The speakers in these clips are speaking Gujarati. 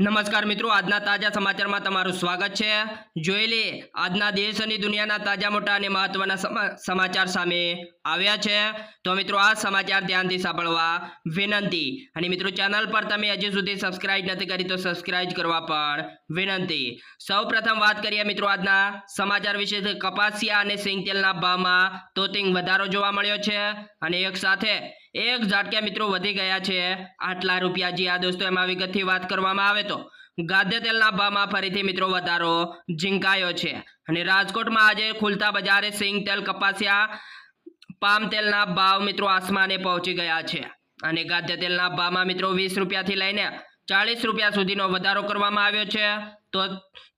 નમસ્કાર મિત્રો, આજના તાજા સમાચારમાં તમારું સ્વાગત છે. જોઈ લે, આજના દેશ અને દુનિયાના તાજા મોટા અને મહત્વના સમા- સમાચાર સામે આવ્યા છે. તો મિત્રો, આ સમાચાર ધ્યાનથી સાંભળવા વિનંતી. અને મિત્રો, ચેનલ પર તમે હજી સુધી સબસ્ક્રાઇબ નથી કરી તો સબસ્ક્રાઇબ કરવા પણ વિનંતી. સૌપ્રથમ વાત કરીએ મિત્રો, આજના સમાચાર વિશે. કપાસિયા અને સિંગતેલના ભાવમાં તોતિંગ વધારો જોવા મળ્યો છે. અને એક સાથે એક ઝાટક્યા મિત્રો વધી ગયા છે આટલા રૂપિયા જી આ દોસ્તો એમાં વિગતથી વાત કરવામાં આવે તો ગાદ્ય તેલના ભાવમાં ફરીથી મિત્રો વધારો ઝીંકાયો છે. અને રાજકોટમાં આજે ખુલતા બજારે સિંગ તેલ, કપાસિયા, પામ તેલના ભાવ મિત્રો આસમાને પહોંચી ગયા છે. અને ગાદ્ય તેલના ભાવમાં મિત્રો વીસ રૂપિયાથી લઈને ચાલીસ રૂપિયા સુધીનો વધારો કરવામાં આવ્યો છે. તો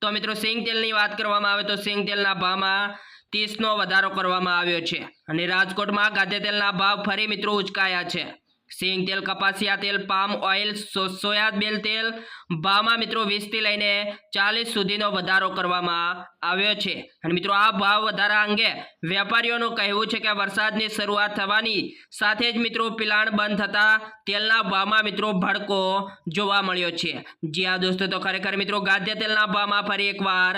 તો મિત્રો સિંગ તેલની વાત કરવામાં આવે તો સિંગ તેલના ભાવમાં ત્રીસનો વધારો કરવામાં આવ્યો છે અને રાજકોટમાં ગાદ્ય તેલના ભાવ ફરી મિત્રો ઉચકાયા છે. સિંગ તેલ, કપાસિયા તેલ, પામ ઓઇલ સોયાબીન તેલ, ભાવમાં મિત્રો વીસથી લઈને ચાલીસ સુધીનો વધારો કરવામાં આવ્યો છે. અને મિત્રો આ ભાવ વધારા અંગે વેપારીઓનું કહેવું છે કે વરસાદની શરૂઆત થવાની સાથે જ મિત્રો પિલાણ બંધ થતાં તેલના ભાવમાં મિત્રો ભડકો જોવા મળ્યો છે. જી આ દોસ્તો, તો ખરેખર મિત્રો ગાદ્ય તેલના ભાવમાં ફરી એકવાર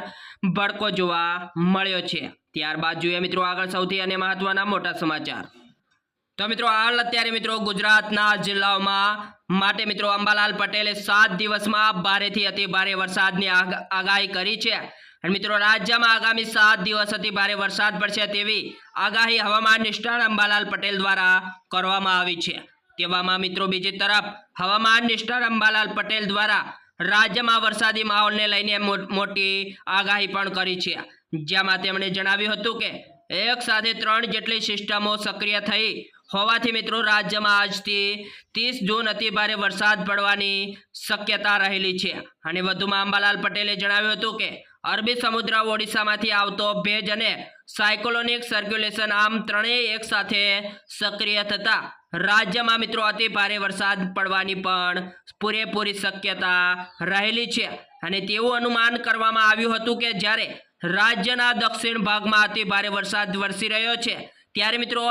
ભડકો જોવા મળ્યો છે. ત્યારબાદ જોઈએ મિત્રો આગળ સૌથી અને મહત્વના મોટા સમાચાર. તો મિત્રો હાલ અત્યારે મિત્રો ગુજરાતના જિલ્લાઓમાં માટે મિત્રો અંબાલાલ પટેલે સાત દિવસમાં ભારેથી અતિ ભારે વરસાદની આગાહી કરી છે. મિત્રો રાજ્યમાં આગામી સાત દિવસ અતિ ભારે વરસાદ પડશે તેવી આગાહી હવામાન નિષ્ણાત અંબાલાલ પટેલ દ્વારા કરવામાં આવી છે. તેવામાં મિત્રો બીજી તરફ હવામાન નિષ્ણાત અંબાલાલ પટેલ દ્વારા રાજ્યમાં વરસાદી માહોલને લઈને મોટી આગાહી પણ કરી છે. જેમાં તેમણે જણાવ્યું હતું કે એક સાથે ત્રણ જેટલી સિસ્ટમો સક્રિય થઈ હોવાથી મિત્રો રાજ્યમાં આજથી ત્રીસ જૂન અતિ ભારે વરસાદ પડવાની શક્યતા રહેલી છે. અને વધુમાં અંબાલાલ પટેલે જણાવ્યું હતું કે અરબી સમુદ્ર ઓડિશામાંથી આવતો ભેજ અને સાયકોલોનિક સર્ક્યુલેશન આમ ત્રણેય એક સાથે સક્રિય થતા રાજ્યમાં મિત્રો અતિ ભારે વરસાદ પડવાની પણ પૂરેપૂરી શક્યતા રહેલી છે. અને તેવું અનુમાન કરવામાં આવ્યું હતું કે જ્યારે રાજ્યના દક્ષિણ ભાગમાં અતિ ભારે વરસાદ વરસી રહ્યો છે. ત્યારે મિત્રો,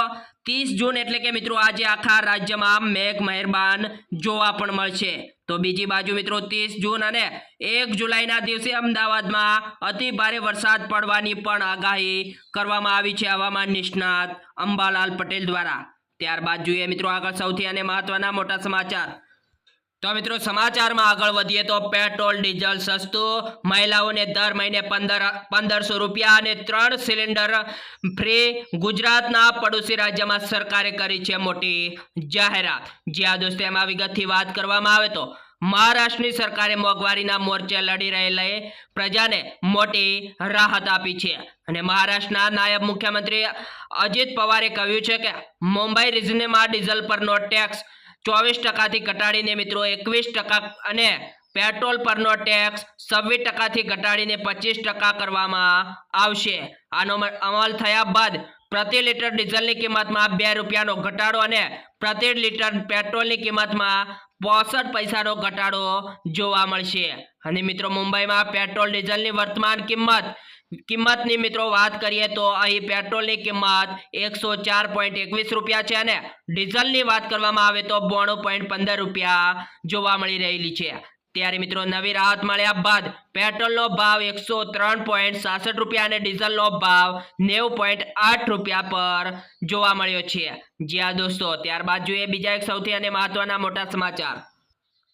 ત્રીસ જૂન એટલે કે મિત્રો, આજે આખા રાજ્યમાં મેઘ મહેરબાન જોવા પણ મળશે. તો બીજી બાજુ મિત્રો, ત્રીસ જૂન અને એક જુલાઈના દિવસે અમદાવાદમાં અતિ ભારે વરસાદ પડવાની પણ આગાહી કરવામાં આવી છે હવામાન નિષ્ણાત અંબાલાલ પટેલ દ્વારા. ત્યારબાદ જોઈએ મિત્રો આગળ સૌથી અને મહત્વના મોટા સમાચાર. તો મિત્રો સમાચારમાં આગળ વધીએ તો પેટ્રોલ, ડીઝલ સસ્તું, મહિલાઓને દર મહિને પંદર, પંદરસો રૂપિયા અને ત્રણ સિલિન્ડર ફ્રી ગુજરાતના પડોશી રાજ્યમાં સરકારે કરી છે મોટી જાહેરાત. જ્યાં દોસ્તો, એમાં વિગતથી વાત કરવામાં આવે તો મહારાષ્ટ્રની સરકારે મોંઘવારીના મોરચે લડી રહેલી પ્રજાને મોટી રાહત આપી છે. અને મહારાષ્ટ્રના નાયબ મુખ્યમંત્રી અજીત પવારે કહ્યું છે કે મુંબઈ રિજનમાં ડીઝલ પરનો ટેક્સ ચોવીસ ટકાથી ઘટાડીને મિત્રો એકવીસ ટકા અને પેટ્રોલ પરનો ટેક્સ છવ્વીસ ટકાથી ઘટાડીને પચીસ ટકા કરવામાં આવશે. આનો અમલ થયા બાદ પ્રતિ લીટર ડીઝલની કિંમતમાં બે રૂપિયાનો ઘટાડો અને પ્રતિ લીટર પેટ્રોલની કિંમતમાં પોસઠ પૈસાનો ઘટાડો જોવા મળશે. અને મિત્રો, મુંબઈમાં પેટ્રોલ ડીઝલની વર્તમાન કિંમત, કિંમતની મિત્રો વાત કરીએ તો અહીં પેટ્રોલની કિંમત એકસો ચાર પોઈન્ટ એકવીસ રૂપિયા છે અને ડીઝલની વાત કરવામાં આવે તો બોણું પોઈન્ટ પંદર રૂપિયા જોવા મળી રહેલી છે. ત્યારે મિત્રો નવી રાહત મળ્યા બાદ પેટ્રોલનો ભાવ એકસો ત્રણ પોઈન્ટ સાસઠ રૂપિયા અને ડીઝલનો ભાવ નેવું પોઈન્ટ આઠ રૂપિયા પર જોવા મળ્યો છે. જ્યાં દોસ્તો, ત્યારબાદ જોઈએ બીજા એક સૌથી અને મહત્વના મોટા સમાચાર.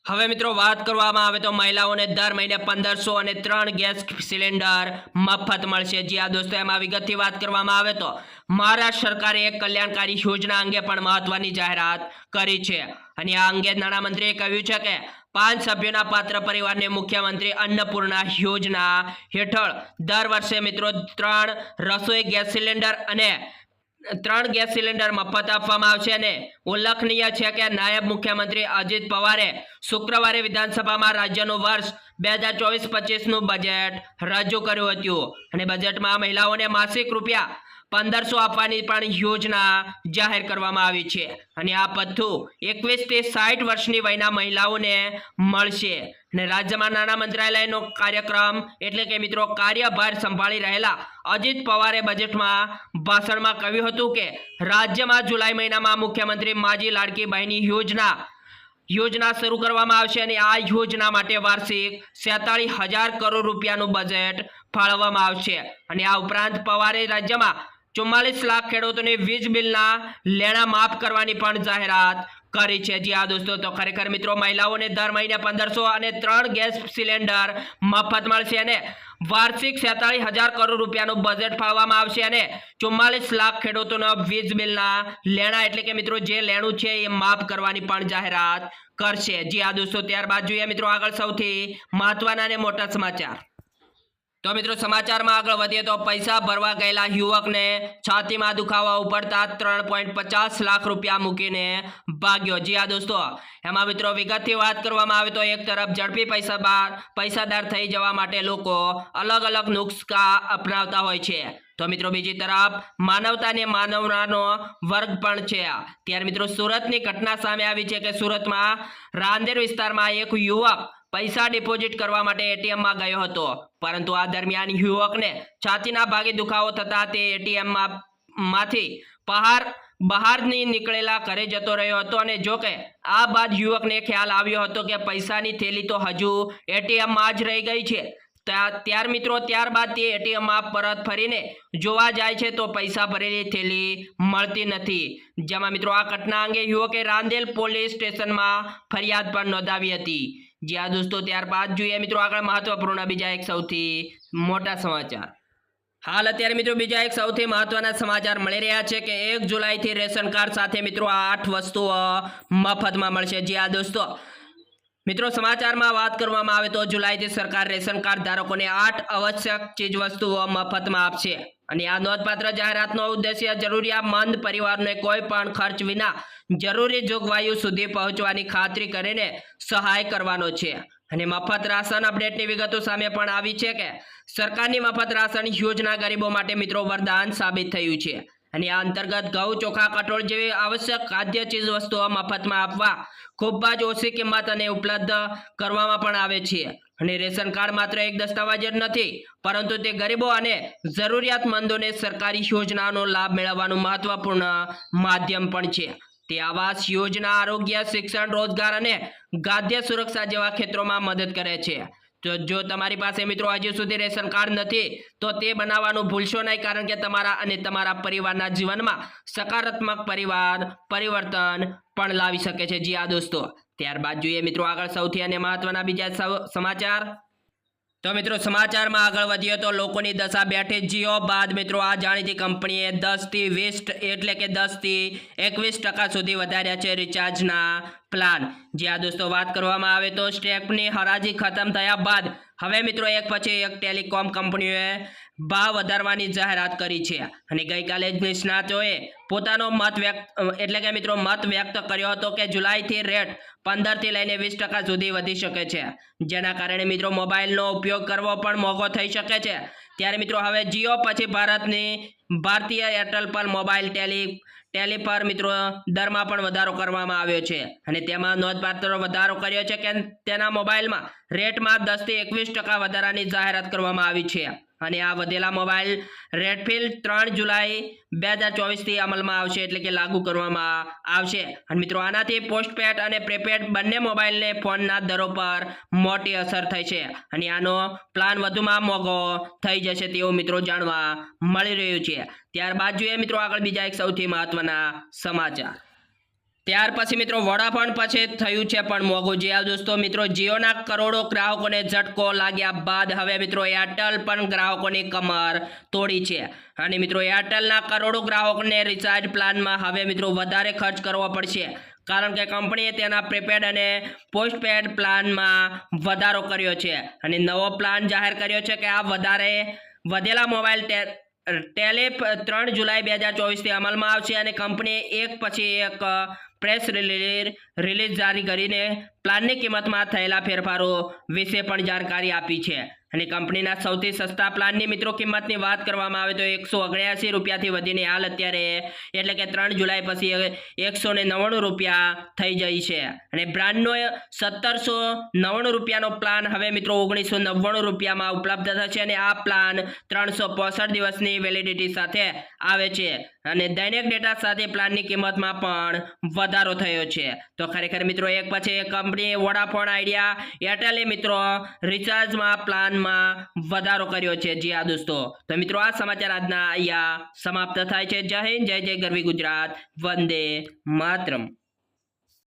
હવે મિત્રો વાત કરવામાં આવે તો મહિલાઓને દર મહિને પંદરસો અને ત્રણ ગેસ સિલિન્ડર મફત મળશે. જી આ દોસ્તો, એમાં વિગતથી વાત કરવામાં આવે તો મહારાષ્ટ્ર સરકારે એક કલ્યાણકારી યોજના અંગે પણ મહત્વની જાહેરાત કરી છે. અને આ અંગે નાણામંત્રીએ કહ્યું છે કે પાંચ સભ્યોના પાત્ર પરિવારને મુખ્યમંત્રી અન્નપૂર્ણા યોજના હેઠળ દર વર્ષે મિત્રો ત્રણ રસોઈ ગેસ સિલિન્ડર અને ત્રણ ગેસ સિલિન્ડર મફત આપવામાં આવશે અને ઉલ્લેખનીય છે કે નાયબ મુખ્યમંત્રી અજીત પવારે શુક્રવારે વિધાનસભામાં રાજ્યનું વર્ષ બે હજાર ચોવીસ પચીસનું બજેટ રજૂ કર્યું હતું. અને બજેટમાં મહિલાઓને માસિક રૂપિયા પંદરસો આપવાની પણ યોજના જાહેર કરવામાં આવી છે. અને આ પથ્થું એકવીસથી સાઠ વર્ષની વયના મહિલાઓને મળશે. અને રાજ્યમાં નાણાં મંત્રાલયનો કાર્યક્રમ એટલે કે મિત્રો કાર્યભાર સંભાળી રહેલા અજીત પવારે બજેટમાં ભાષણમાં કહ્યું હતું કે રાજ્યમાં જુલાઈ મહિનામાં મુખ્યમંત્રી માજી લાડકી યોજના યોજના શરૂ કરવામાં આવશે અને આ યોજના માટે વાર્ષિક સેતાળીસ હજાર કરોડ રૂપિયાનું બજેટ ફાળવવામાં આવશે. અને આ ઉપરાંત પવારે રાજ્યમાં ચુમ્માલીસ લાખ ખેડૂતોને વીજ બિલના લેણા માફ કરવાની પણ જાહેરાત કરી છે જી આ દોસ્તો, તો ખરેખર મિત્રો મહિલાઓને દર મહિને પંદરસો અને ત્રણ ગેસ સિલિન્ડર મફત મળશે અને વાર્ષિક સેતાળીસ હજાર કરોડ રૂપિયાનું બજેટ ફાળવવામાં આવશે અને ચુમ્માલીસ લાખ ખેડૂતોના વીજ બિલના લેણા એટલે કે મિત્રો જે લેણું છે એ માફ કરવાની પણ જાહેરાત કરશે. જી આ દોસ્તો, ત્યારબાદ જોઈએ મિત્રો આગળ સૌથી મહત્વના અને મોટા સમાચાર. તો મિત્રો સમાચારમાં આગળ વધીએ તો પૈસા ભરવા ગયેલા યુવકને છાતીમાં દુખાવા ઉપડતા ત્રણ પોઈન્ટ પચાસ લાખ રૂપિયા મૂકીને ભાગ્યો. જી હા દોસ્તો, એમાં મિત્રો વિગતથી વાત કરવામાં આવે તો એક તરફ ઝડપી પૈસા પૈસાદાર થઈ જવા માટે લોકો અલગ અલગ નુસ્ખા અપનાવતા હોય છે. તો મિત્રો બીજી તરફ માનવતાને માનવનાનો વર્ગ પણ છે. ત્યારે મિત્રો સુરતની ઘટના સામે આવી છે કે સુરતમાં રાંદેર વિસ્તારમાં એક યુવક પૈસા ડિપોઝિટ કરવા માટે એટીએમમાં ગયો હતો. પરંતુ આ દરમિયાન યુવકને છાતીના ભાગે દુખાવો થતા તે એટીએમમાં માંથી બહાર બહારની નીકળેલા ઘરે જતો રહ્યો હતો અને જોકે આ બાદ યુવકને ખ્યાલ આવ્યો હતો કે પૈસાની થેલી તો હજુ એટીએમમાં જ રહી ગઈ છે. ત્યા- ત્યાર મિત્રો, ત્યારબાદ તે એટીએમમાં પરત ફરીને જોવા જાય છે તો પૈસા ભરેલી થેલી મળતી નથી. જેમાં મિત્રો આ ઘટના અંગે યુવકે રાંદેલ પોલીસ સ્ટેશનમાં ફરિયાદ પણ નોંધાવી હતી. જ્યાં દોસ્તો, ત્યારબાદ જોઈએ મિત્રો આગળ મહત્વપૂર્ણ બીજા એક સૌથી મોટા સમાચાર. હાલ અત્યારે મિત્રો બીજા એક સૌથી મહત્વના સમાચાર મળી રહ્યા છે કે એક જુલાઈથી રેશન કાર્ડ સાથે મિત્રો આઠ વસ્તુઓ મફતમાં મળશે. જી આ દોસ્તો મિત્રો, સમાચારમાં વાત કરવામાં આવે તો જુલાઈથી સરકાર રેશન કાર્ડ ધારકોને આઠ આવશ્યક ચીજવસ્તુઓ મફતમાં આપશે. અને આ નોંધપાત્ર જાહેરાતનો ઉદ્દેશ્ય જરૂરિયાતમંદ પરિવારને કોઈ પણ ખર્ચ વિના જરૂરી જોગવાઈઓ સુધી પહોંચવાની ખાતરી કરીને સહાય કરવાનો છે. અને મફત રાશન અપડેટની વિગતો સામે પણ આવી છે કે સરકારની મફત રાશન યોજના ગરીબો માટે મિત્રો વરદાન સાબિત થયું છે. અને આ અંતર્ગત ઘઉં, ચોખા, કઠોળ જેવી આવશ્યક ખાદ્ય ચીજ વસ્તુઓ મફતમાં આપવા ખૂબ જ ઓછી કિંમત અને ઉપલબ્ધ કરવામાં પણ આવે છે. અને રેશન કાર્ડ માત્ર એક દસ્તાવેજ જ નથી, પરંતુ તે ગરીબો અને જરૂરિયાતમંદોને સરકારી યોજનાનો લાભ મેળવવાનું મહત્વપૂર્ણ માધ્યમ પણ છે. તે આવાસ યોજના, આરોગ્ય, શિક્ષણ, રોજગાર અને ખાદ્ય સુરક્ષા જેવા ક્ષેત્રોમાં મદદ કરે છે. તો જો તમારી પાસે મિત્રો હજુ સુધી રેશન કાર્ડ નથી, તો તે બનાવવાનું ભૂલશો નહીં, કારણ કે તમારા અને તમારા પરિવારના જીવનમાં સકારાત્મક પરિવાર, પરિવર્તન પણ લાવી શકે છે. જી આ દોસ્તો. ત્યારબાદ જોઈએ મિત્રો આગળ સૌથી અને મહત્વના બીજા સમાચાર. તો મિત્રો સમાચારમાં આગળ વધીએ તો લોકોની દશા બેઠી જીઓ બાદ મિત્રો આ જાણીતી કંપનીએ દસથી વીસ, એટલે કે દસથી એકવીસ ટકા સુધી વધાર્યા છે રિચાર્જના પ્લાન. જ્યાં દોસ્તો વાત કરવામાં આવે તો સ્ટેપની હરાજી ખતમ થયા બાદ, હવે મિત્રો એક પછી એક ટેલિકોમ કંપનીઓએ ભાવ વધારવાની જાહેરાત કરી છે. અને ગઈકાલે જ નિષ્ણાતોએ પોતાનો મત વ્યક્ત, એટલે કે મિત્રો મત વ્યક્ત કર્યો હતો કે જુલાઈથી રેટ પંદરથી લઈને વીસ ટકા સુધી વધી શકે છે. જેના કારણે મિત્રો મોબાઈલનો ઉપયોગ કરવો પણ મોંઘો થઈ શકે છે. ત્યારે મિત્રો હવે જીઓ પછી ભારતની ભારતીય એરટેલ પર મોબાઈલ ટેલી ટેલી પર મિત્રો, દરમાં પણ વધારો કરવામાં આવ્યો છે. અને તેમાં નોંધપાત્ર વધારો કર્યો છે કે તેના મોબાઈલમાં રેટમાં દસથી એકવીસ ટકા વધારાની જાહેરાત કરવામાં આવી છે. અને આ વધેલા મોબાઈલ રેડફીલ ત્રણ જુલાઈ બે હજાર ચોવીસથી અમલમાં આવશે એટલે કે લાગુ કરવામાં આવશે. અને મિત્રો, આનાથી પોસ્ટપેડ અને પ્રીપેડ બંને મોબાઈલને ફોનના દરો પર મોટી અસર થઈ છે. અને આનો પ્લાન વધુમાં મોંઘો થઈ જશે તેવું મિત્રો જાણવા મળી રહ્યું છે. ત્યારબાદ જોઈએ મિત્રો આગળ બીજા એક સૌથી મહત્વના સમાચાર. ત્યાર પછી મિત્રો વડાફોન પછી થયું છે પણ મોંઘું. જે દોસ્તો, મિત્રો જીઓના કરોડો ગ્રાહકોને ઝટકો લાગ્યા બાદ હવે મિત્રો એરટેલ પણ ગ્રાહકોની કમર તોડી છે. અને મિત્રો એરટેલના કરોડો ગ્રાહકોને રિચાર્જ પ્લાનમાં હવે મિત્રો વધારે ખર્ચ કરવો પડશે. કારણ કે કંપનીએ તેના પ્રીપેડ અને પોસ્ટપેડ પ્લાનમાં વધારો કર્યો છે. અને નવો પ્લાન જાહેર કર્યો છે કે આ વધારે વધેલા મોબાઈલ ટેલે ત્રણ જુલાઈ બે હજાર ચોવીસથી અમલમાં આવશે અને કંપનીએ એક પછી એક પ્રેસ રિલીઝ જારી કરીને પ્લાનની કિંમતમાં થયેલા ફેરફારો વિશે પણ જાણકારી આપી છે. અને કંપનીના સૌથી સસ્તા પ્લાનની મિત્રો કિંમતની વાત કરવામાં આવે તો એકસો અગણ્યાસી રૂપિયાથી વધીને હાલ અત્યારે એટલે કે ત્રણ જુલાઈ પછી એકસો ને નવ્વાણું રૂપિયા થઈ જાય છે. અને બ્રાન્ડનો સત્તરસો નવ્વાણું રૂપિયાનો પ્લાન હવે મિત્રો ઓગણીસો નવ્વાણું રૂપિયામાં ઉપલબ્ધ થશે અને આ પ્લાન ત્રણસો પોસઠ દિવસની વેલિડિટી સાથે આવે છે. અને દૈનિક ડેટા સાથે પ્લાનની કિંમતમાં પણ વધારો થયો છે. તો ખરેખર મિત્રો એક પછી કંપની વોડાફોન આઈડિયા એરટેલે મિત્રો રિચાર્જમાં પ્લાનમાં વધારો કર્યો છે. જી આ દોસ્તો. તો મિત્રો, આ સમાચાર આજના અહીંયા સમાપ્ત થાય છે. જય હિન્દ, જય જય ગરવી ગુજરાત. વંદે માતરમ.